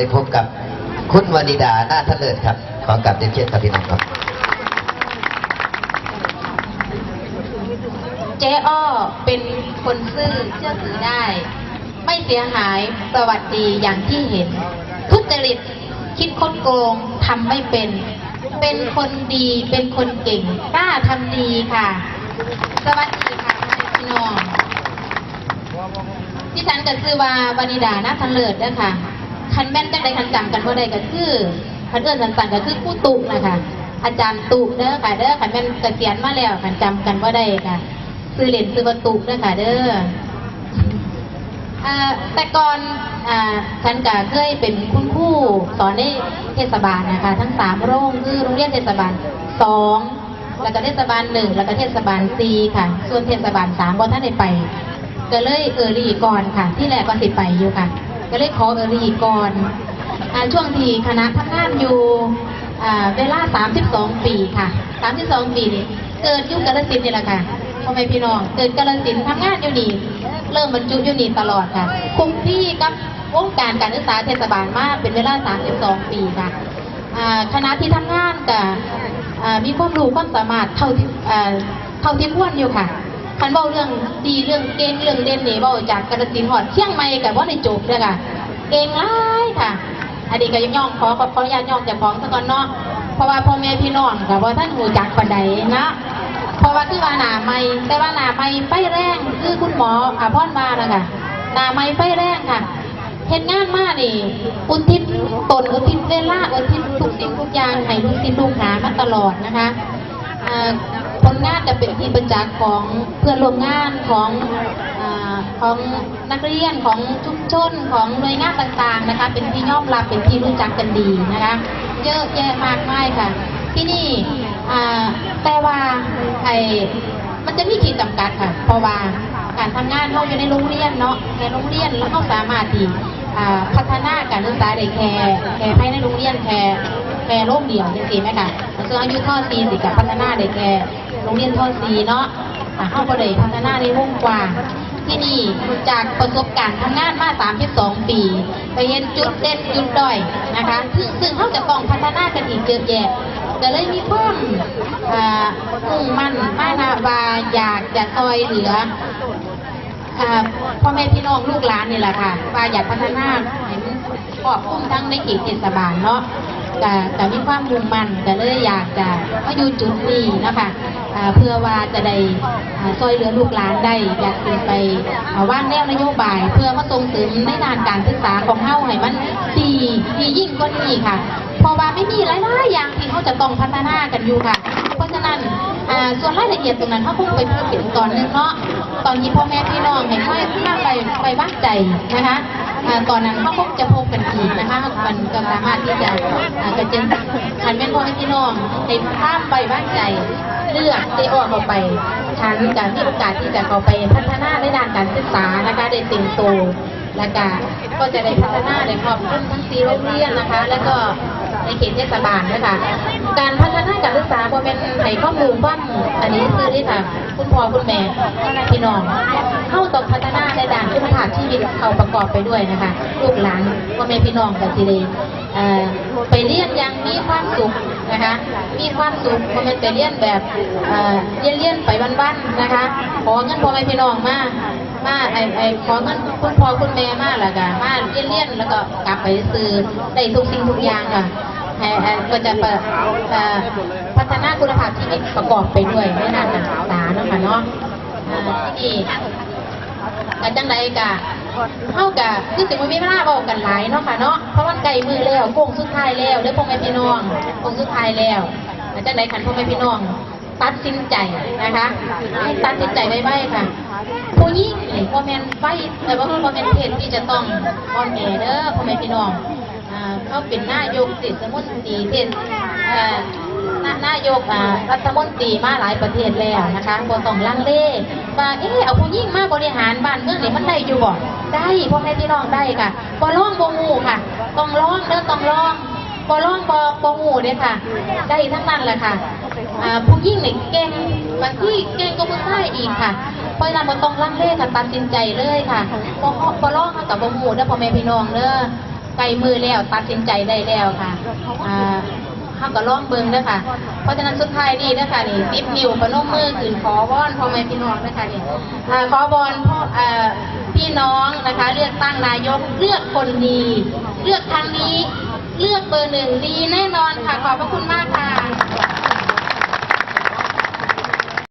ได้พบกับคุณวนิดาหน้าทะเลิศครับ ขอกลับเรียนเชิญครับพี่น้องครับ เจ๊อ้อเป็นคนซื่อเชื่อถือได้ ไม่เสียหายประวัติดีอย่างที่เห็น ทุจริตคิดคดโกงทำไม่เป็น เป็นคนดีเป็นคนเก่งกล้าทำดีค่ะ สวัสดีค่ะพี่น้องที่ฉันก็คือว่าวานิดานาทันเลิศด้อค่ะ คันแม่นจังใดคันจำกันบ่ได้ก็คือคันเอื้อนสันๆก็คือผู้ตุกนะคะอาจารย์ตุกเด้อค่ะเด้อคันแม่นเกษียณมาแล้วคันจำกันบ่ได้ค่ะซื้อเหรียญซื้อประตูนะคะเด้อแต่ก่อนฉันก็เคยเป็นคุณครูสอนในเทศบาลนะคะ ทั้งสามโรงคือโรงเรียนเทศบาลสองแล้วก็เทศบาลหนึ่งแล้วก็เทศบาลสี่ค่ะ ส่วนเทศบาลสามบอท่านได้ไป ก็เลยเออรีก่อนค่ะ ที่แรกก็สิไปอยู่ค่ะ ก็เลยขอเอรีก่อนอช่วงที่คณะทำงานอยู่อ่าเวลา 32 ปีค่ะ 32 ปีนี่เกิดยุคกาลสินนี่แหละค่ะพ่อแม่พี่น้องเกิดกาลสินธุ์ทำงานอยู่นี่เริ่มบรรจุอยู่นี่ตลอดค่ะคุมที่กับวงการการศึกษาเทศบาลมากเป็นเวลา 32 ปีค่ะคณะที่ทำงานกับมีความรู้ความสามารถเท่าที่เท่าที่ควรอยู่ค่ะ คันเว้าเรื่องดีเรื่องเก่งเรื่องเด่นนี่เว้าจากกระสินธุ์ฮอดเชี่ยงใหม่กับว่าในจบเด้อค่ะเก่งหลายค่ะอันนี้ก็ยังย่องขอขอขออนุญาตย่องจากของซะก่อนเนาะเพราะว่าพ่อแม่พี่น้องกับว่าท่านหูจักปานใดนะเพราะว่าคือว่าหนาไม่แต่ว่าหนาไม่ไฟแรงคือคุณหมออาพรมานะคะหนาไม่ไฟแรงค่ะเห็นงานมากนี่อุทิศตนอุทิศเวลาอุทิศทุกสิ่งทุกอย่างให้ลูกศิษย์ลูกหามาตลอดนะคะ อ่าจะเป็นที่ประจักษ์ของเพื่อนร่วมงานของอของนักเรียนของชุมชนของหน่วยงานต่างๆนะคะ เป็นที่ยอมรับเป็นที่รู้จักกันดีนะคะเยอะแยะมากมายค่ะ ที่นี่แต่ว่าไอ้มันจะมีขีดจำกัดค่ะ เพราะว่าการทำงานเราอยู่ในโรงเรียนเนาะในโรงเรียนแล้วเราสามารถที่พัฒนาการศึกษาได้แค่แค่ภายในโรงเรียนแค่แค่โรงเดียวจริงๆไหมคะส่วนอายุท่อซีสิกับพัฒนาได้แค่ โรงเรียนทอซีเนาะอ่าเข้าไปเลยพัฒนาในวงกว้างที่นี่จากประสบการณ์ทำงานมา 32 ปี ไปเห็นจุดเด่นจุดด้อยนะคะ ซึ่งซึ่งเขาจะต้องพัฒนากันอีกเยอะแยะก็เลยมีความอ่ามุ่งมั่นมานาบาอยากจะซอยเหลืออ่าพ่อแม่พี่น้องลูกหลานนี่แหละค่ะว่าอยากพัฒนาเห็นครอบคลุมทั้งในเขตเทศบาลเนาะแต่แต่มีความมุ่งมั่นก็เลยอยากจะมาอยู่จุดนี้นะคะ เพื่อว่าจะได้ซอยเหลือลูกหลานได้อยากจะไปว่างแนวนโยบาย เพื่อมาส่งเสริมในด้านการศึกษาของเฮาให้มันดีดียิ่งกว่านี้ค่ะ เพราะว่าไม่มีหลายๆอย่างที่เขาจะต้องพัฒนากันอยู่ค่ะ เพราะฉะนั้นส่วนรายละเอียดตรงนั้นเขาคงไปพูดถึงตอนนึงเนาะตอนนี้พ่อแม่พี่น้องเห็นว่าน่าไปไปบ้านใจนะคะ ก่อนนั้นเขาคงจะพบกันอีกนะคะมันก็สามารถที่จะกระเจนขันเป็นพ่อแม่พี่น้องเห็นข้ามไปบ้านใจเลือกได้ออกเข้าไปฉันจะมีโอกาสที่จะเข้าไปพัฒนาในด้านการศึกษานะคะได้เติมโตและก็ก็จะได้พัฒนาในครอบคลุมทั้งสี่โรงเรียนนะคะ แล้วก็ เขตเทศบาลนะคะการพัฒนาการศึกษาพอเป็นให้ข้อมูลบ้างอันนี้คือที่ค่ะ คุณพ่อคุณแม่พี่น้องเข้าต้อพัฒนาในด้านคุณภาพชีวิตเอาประกอบไปด้วยนะคะลูกหลานพ่อแม่พี่น้องกันสิเลยเอ่อไปเรียนยังมีความสุขนะคะ มีความสุขพ่อแม่ไปเรียนแบบเออเรียนเรียนไปวันๆนะคะขอเงินพ่อแม่พี่น้องมามาไอไอขอเงินคุณพ่อคุณแม่มาแล้วก็มาเรียนเรียนแล้วก็กลับไปซื้อได้ทุกสิ่งทุกอย่างค่ะ ก็จะเปิดเอ่อพัฒนาคุณภาพชีวิตประกอบไปด้วยในด้านการศึกษาเนาะค่ะเนาะที่นี่กจังไดกะเฮากะคือสิบ่มีเวลาเว้ากันหลายเนาะค่ะเนาะเพราะมันใกล้มือแล้วโค้งสุดท้ายแล้วเด้อพ่อแม่พี่น้องโค้งสุดท้ายแล้วกจังไดคันพ่อแม่พี่น้อง ตัดสินใจนะคะ ให้ตัดสินใจไว้ไว้ค่ะผู้หญิงพ่อแม่นไฟแต่ว่าพ่อแม่นเพศที่จะต้องอ่อนแอเด้อพ่อแม่พี่น้อง อ่าเขาเป็นนายกเทศมนตรีเทศเอ่อนานายกอ่ารัฐมนตรีมาหลายประเทศแล้วนะคะบ่ต้องลังเลว่าเออเอาผู้หญิงมาบริหารบ้านเมืองนี่มันได้อยู่บ่ได้พ่อแม่พี่น้องได้ค่ะบ่ร้องบ่งูค่ะ ต้องร้องเด้อต้องร้องบอร้องบอบอหูเลยค่ะ ได้ทั้งนั้นแหละค่ะอ่าผู้ยิ่งเนี่ยเก่งบางที่เก่งก็ผู้ชายอีกค่ะเพราะนั้นบ่ต้องลังเลค่ะตัดสินใจเลยค่ะบอบอร้องเขากับบอหูเด้อพ่อแม่พี่น้องเด้อ กล้มือแล้ว ตัดสินใจได้แล้วค่ะอ่าเขาก็ลองเบิ่งเด้ค่ะ เพราะฉะนั้นสุดท้ายนี่นะคะนี่ติบนิ้วประนมมือขึ้นขอวอนพ่อแม่พี่น้องเด้ค่ะนี่อ่าขอวอนพ่ออ่าพี่น้องนะคะ เลือกตั้งนายกเลือกคนดี เลือกครั้งนี้ เลือกเบอร์หนึ่งดีแน่นอนค่ะ ขอบพระคุณมากค่ะ